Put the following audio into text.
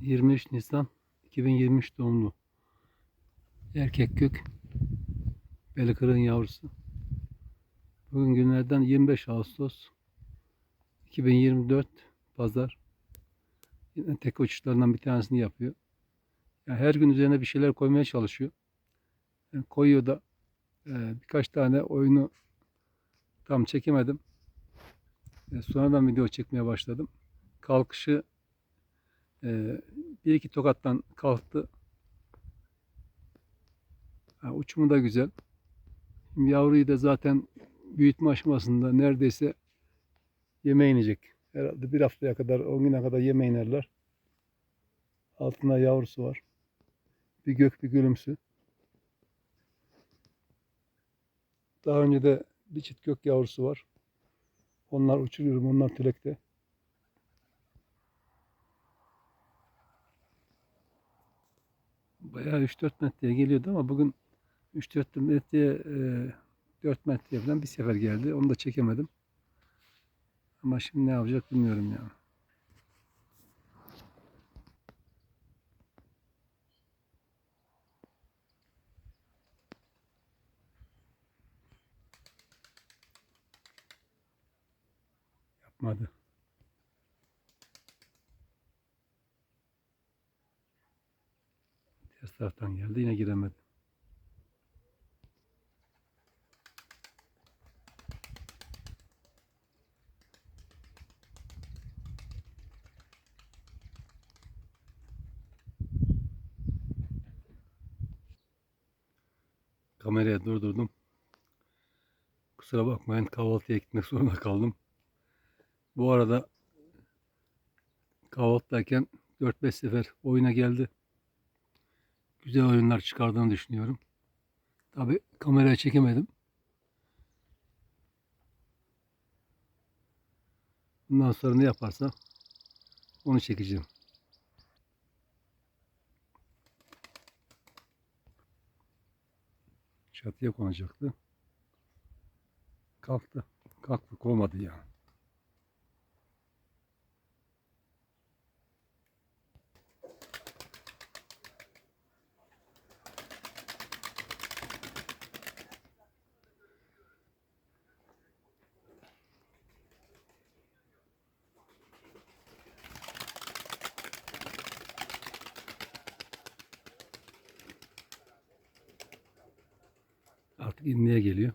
23 Nisan 2023 doğumlu. Erkek gök. Beli kırığın yavrusu. Bugün günlerden 25 Ağustos 2024 Pazar. Yine tek uçuşlarından bir tanesini yapıyor. Yani her gün üzerine bir şeyler koymaya çalışıyor. Yani koyuyor da e, birkaç tane oyunu tam çekemedim. E, sonradan video çekmeye başladım. Kalkışı e, bir iki tokattan kalktı. Ha, uçumu da güzel. Yavruyu da zaten büyütme aşamasında neredeyse yeme inecek. Herhalde bir haftaya kadar, 10 güne kadar yeme inerler. Altında yavrusu var. Bir gök bir gülümsü. Daha önce de bir çift gök yavrusu var. Onlar uçuruyorum, onlar tülekte. Bayağı 3-4 metreye geliyordu ama bugün 3-4 metreye, e, 4 metreye falan bir sefer geldi. Onu da çekemedim. Ama şimdi ne yapacak bilmiyorum ya. Yapmadı. Taraftan geldi yine giremedi. Kameraya durdurdum. Kusura bakmayın kahvaltıya gitmek zorunda kaldım. Bu arada kahvaltıdayken 4-5 sefer oyuna geldi. Güzel oyunlar çıkardığını düşünüyorum. Tabi kameraya çekemedim. Bundan sonra ne yaparsa onu çekeceğim. Çatıya konacaktı. Kalktı. Kalktı kovmadı ya. Artık inmeye geliyor.